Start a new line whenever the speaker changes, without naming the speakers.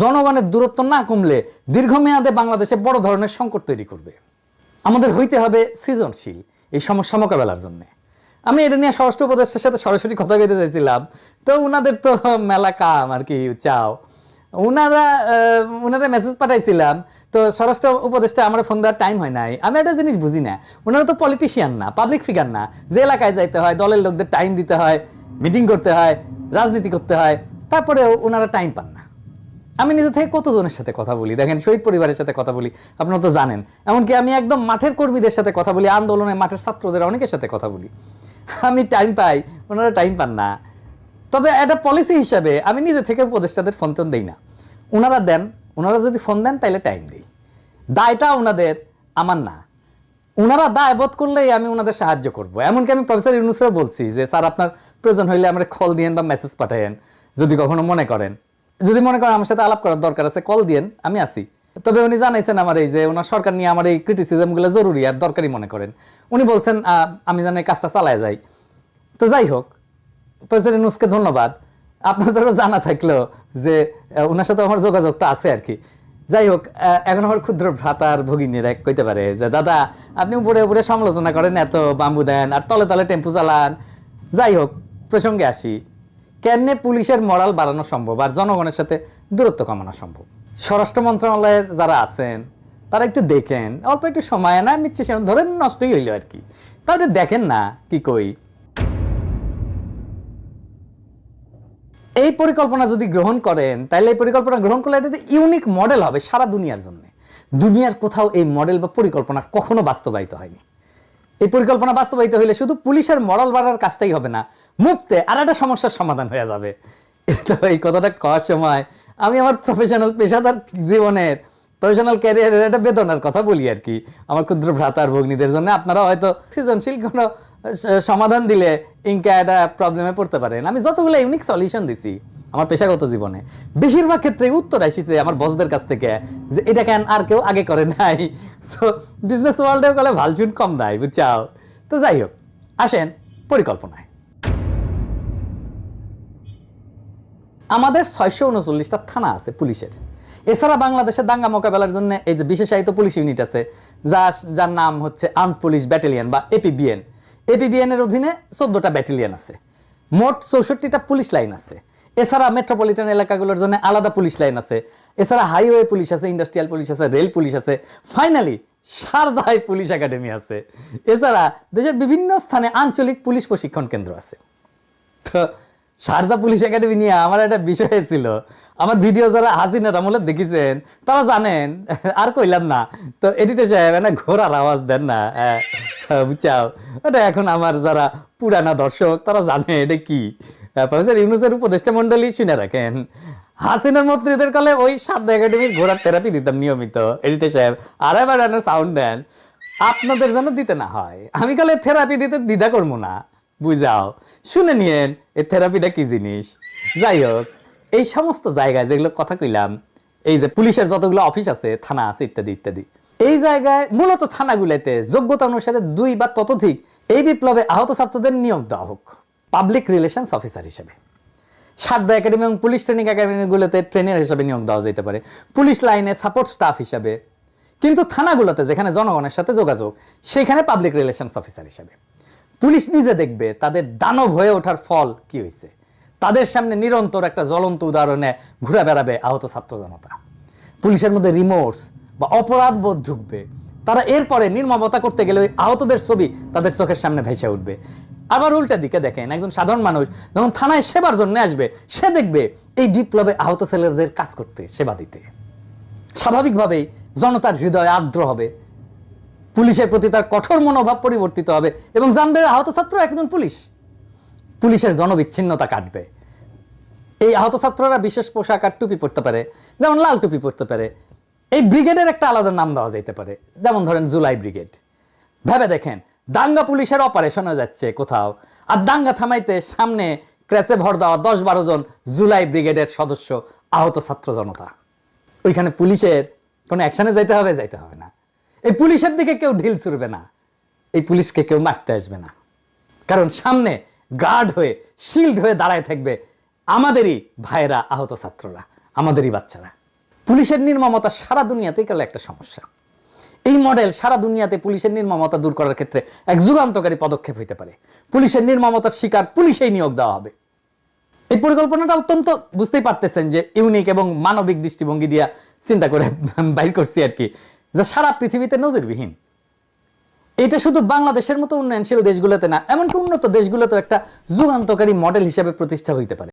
জনগণের দূরত্ব না কমলে দীর্ঘমেয়াদে বাংলাদেশে বড় ধরনের সংকট তৈরি করবে। আমাদের হইতে হবে সৃজনশীল এই সমস্যা মোকাবেলার জন্য। আমি এটা নিয়ে স্বরাষ্ট্র উপদেষ্টার সাথে সরাসরি কথা কইতে চাইছিলাম। তো উনাদের তো মেলা কাম আর কি চাও। উনারা আহ, উনারা মেসেজ পাঠাইছিলাম। তো স্বরাষ্ট্র উপদেষ্টা আমার ফোন দেওয়ার টাইম হয় নাই। আমি একটা জিনিস বুঝি না। ওনারা তো পলিটিশিয়ান না পাবলিক ফিগার না। যে এলাকায় যাইতে হয় দলের লোকদের টাইম দিতে হয় মিটিং করতে হয় রাজনীতি করতে হয়। তারপরেও ওনারা টাইম পান না। আমি নিজে থেকে কতজনের সাথে কথা বলি? দেখেন, শহীদ পরিবারের সাথে কথা বলি, আপনারা তো জানেন। এমনকি আমি একদম মাঠের কর্মীদের সাথে কথা বলি, আন্দোলনে মাঠের ছাত্রদের অনেকের সাথে কথা বলি। আমি টাইম পাই, ওনারা টাইম পান না। তবে একটা পলিসি হিসাবে আমি নিজে থেকে উপদেষ্টাদের ফোন টোন দিই না। ওনারা দেন, ওনারা যদি ফোন দেন তাহলে টাইম দিই। দায়টা ওনাদের, আমার না। ওনারা দায় বোধ করলেই আমি ওনাদের সাহায্য করব। এমনকি আমি প্রফেসর ইউনুসরা বলছি যে, স্যার, আপনার প্রয়োজন হইলে আমরা কল দিয়েন বা মেসেজ পাঠায়েন, যদি কখনো মনে করেন। যদি মনে করেন আমার সাথে আলাপ করার দরকার আছে কল দিয়েন, আমি আসি তবে উনি জানাইছেন আমার এই যে, ওনার সরকার নিয়ে আমার এই ক্রিটিসিজমগুলো জরুরি আর দরকারি মনে করেন। উনি বলছেন আমি জানি কাজটা চালায় যাই। তো যাই হোক প্রেসিডেন্ট নুসকে ধন্যবাদ। আপনাদেরও জানা থাকল যে ওনার সাথে আমার যোগাযোগটা আছে আর কি। যাই হোক এখন আমার ক্ষুদ্র ভ্রাতার ভগিনীরা কইতে পারে যে, দাদা, আপনি উপরে উপরে সমালোচনা করেন, এত বাম্বু দেন, আর তলে তলে টেম্পু চালান। যাই হোক, প্রসঙ্গে আসি। কেমনে পুলিশের মরাল বাড়ানো সম্ভব আর জনগণের সাথে দূরত্ব কমানো সম্ভব? স্বরাষ্ট্র মন্ত্রণালয়ের যারা আছেন, তারা একটু দেখেন, অল্প একটু সময় না নিচ্ছে সে ধরেন নষ্টই হইল আর কি। তাহলে দেখেন না, কি কই। এই পরিকল্পনা যদি গ্রহণ করেন, তাহলে এই পরিকল্পনা গ্রহণ করলে এটা ইউনিক মডেল হবে সারা দুনিয়ার জন্য। দুনিয়ার কোথাও এই মডেল বা পরিকল্পনা কখনো বাস্তবায়িত হয়নি। এই পরিকল্পনা বাস্তবায়িত হইলে শুধু পুলিশের মরাল বাড়ার কাজটাই হবে না, মুক্তে আর একটা সমস্যার সমাধান হয়ে যাবে। তো এই কথাটা কওয়ার সময় আমি আমার প্রফেশনাল পেশাদার জীবনের প্রফেশনাল ক্যারিয়ারের একটা বেদনার কথা বলি আর কি। আমার ক্ষুদ্র ভ্রাতার ভগ্নীদের জন্য আপনারা হয়তো সৃজনশীল কোনো সমাধান দিলে ইনকা একটা প্রবলেমে পড়তে পারেন। আমি যতগুলো ইউনিক সলিউশন দিছি আমার পেশাগত জীবনে। বেশিরভাগ ক্ষেত্রে উত্তর আসিছে আমার বসদের কাছ থেকে যে, এটা কেন আর কেউ আগে করে নাই? তো বিজনেস ওয়ার্ল্ডেও গেলে ভালচুন কম নাই, বুঝছাও? তো যাই হোক, আসেন পরিকল্পনায়। আমাদের ছয়শো উনচল্লিশটা থানা আছে পুলিশের। এছাড়া বাংলাদেশে দাঙ্গা মোকাবেলার জন্য এই যে বিশেষায়িত পুলিশ ইউনিট আছে, যা, যার নাম হচ্ছে আর্ম পুলিশ ব্যাটালিয়ন বা এপিবিএন এপিবিএন এর অধীনে চোদ্দটা ব্যাটালিয়ন আছে। মোট চৌষট্টিটা পুলিশ লাইন আছে। এছাড়া মেট্রোপলিটন এলাকাগুলোর জন্য আলাদা পুলিশ লাইন আছে। এছাড়া হাইওয়ে পুলিশ আছে ইন্ডাস্ট্রিয়াল পুলিশ আছে রেল পুলিশ আছে। ফাইনালি সারদায় পুলিশ একাডেমি আছে। এছাড়া দেশের বিভিন্ন স্থানে আঞ্চলিক পুলিশ প্রশিক্ষণ কেন্দ্র আছে। তো সারদা পুলিশ একাডেমি নিয়ে আমার একটা বিষয় ছিল। আমার ভিডিও যারা হাসিনা আমলে দেখেছেন তারা জানেন আর কইলাম না। তো এডিটর সাহেব না ঘোড়ার আওয়াজ দেন না। হ্যাঁ, বুঝছাও? এটা এখন আমার যারা পুরানা দর্শক তারা জানে এটা কি। প্রফেসর ইউনুসের উপদেষ্টা মন্ডলী শুনে রাখেন, হাসিনার মন্ত্রীদের কলে ওই সারদা একাডেমির ঘোড়ার থেরাপি দিতাম নিয়মিত এডিটর সাহেব, আর এবার সাউন্ড দেন, আপনাদের যেন দিতে না হয়, আমি কালে থেরাপি দিতে দ্বিধা করব না, বুঝাও, শুনে নিয়েন, এই থেরাপিটা কি জিনিস? যাই হোক, এই সমস্ত জায়গায় যেগুলো কথা কইলাম, এই যে পুলিশের যতগুলো অফিস আছে, থানা আছে, ইত্যাদি ইত্যাদি, এই জায়গায় মূলত থানাগুলোতে যোগ্যতা অনুসারে দুই বা ততোধিক এই বিপ্লবে আহত ছাত্রদের নিয়োগ দেওয়া হোক। পাবলিক রিলেশনস অফিসার হিসেবে। সারদা একাডেমি এবং পুলিশ ট্রেনিং একাডেমিগুলোতে ট্রেনার হিসেবে নিয়োগ দেওয়া যেতে পারে। পুলিশ লাইনে সাপোর্ট স্টাফ হিসেবে। কিন্তু থানাগুলোতে যেখানে জনগণের সাথে যোগাযোগ, সেখানে পাবলিক রিলেশনস অফিসার হিসেবে। পুলিশ নিজে দেখবে তাদের দানব হয়ে ওঠার ফল কি হয়েছে তাদের সামনে নিরন্তর একটা জ্বলন্ত উদাহরণে ঘুরে বেড়াবে আহত ছাত্র জনতা। পুলিশের মধ্যে রিমোর্স বা অপরাধ বোধ ঢুকবে। তারা এরপরে নির্মমতা করতে গেলে ওই আহতদের ছবি তাদের চোখের সামনে ভেসে উঠবে। আবার উল্টা দিকে দেখেন, একজন সাধারণ মানুষ যখন থানায় সেবার জন্য আসবে, সে দেখবে এই বিপ্লবে আহত ছেলেদের কাজ করতে, সেবা দিতে। স্বাভাবিকভাবেই জনতার হৃদয় আর্দ্র হবে। পুলিশের প্রতি তার কঠোর মনোভাব পরিবর্তিত হবে এবং জানবে আহত ছাত্র একজন পুলিশ। পুলিশের জনবিচ্ছিন্নতা কাটবে। এই আহত ছাত্ররা বিশেষ পোশাক আর টুপি পরতে পারে, যেমন লাল টুপি পরতে পারে। এই ব্রিগেডের একটা আলাদা নাম দেওয়া যেতে পারে, যেমন ধরেন জুলাই ব্রিগেড। ভেবে দেখেন দাঙ্গা পুলিশের অপারেশন হয়ে যাচ্ছে কোথাও। আর দাঙ্গা থামাইতে সামনে ক্র্যাশে ভর দেওয়া দশ বারো জন জুলাই ব্রিগেডের সদস্য আহত ছাত্র জনতা। ওইখানে পুলিশের কোনো অ্যাকশনে যাইতে হবে যাইতে হবে না। এই পুলিশের দিকে কেউ ঢিল ছুড়বে না। এই পুলিশকে কেউ মারতে আসবে না। কারণ সামনে গার্ড হয়ে, শিল্ড হয়ে দাঁড়ায় থাকবে আমাদেরই ভাইয়েরা, আহত ছাত্ররা, আমাদেরই বাচ্চারা। পুলিশের নির্মমতা সারা দুনিয়াতেই গেল একটা সমস্যা। এই মডেল সারা দুনিয়াতে পুলিশের নির্মমতা দূর করার ক্ষেত্রে এক যুগান্তকারী পদক্ষেপ হইতে পারে। পুলিশের নির্মমতার শিকার পুলিশেই নিয়োগ দেওয়া হবে। এই পরিকল্পনাটা অত্যন্ত বুঝতেই পারতেছেন যে ইউনিক এবং মানবিক দৃষ্টিভঙ্গি দিয়া চিন্তা করে বাইর করছি আর কি, যা সারা পৃথিবীতে নজিরবিহীন। এটা শুধু বাংলাদেশের মতো উন্নয়নশীল দেশগুলোতে না, এমনকি উন্নত দেশগুলোতেও একটা যুগান্তকারী মডেল হিসেবে প্রতিষ্ঠা হইতে পারে।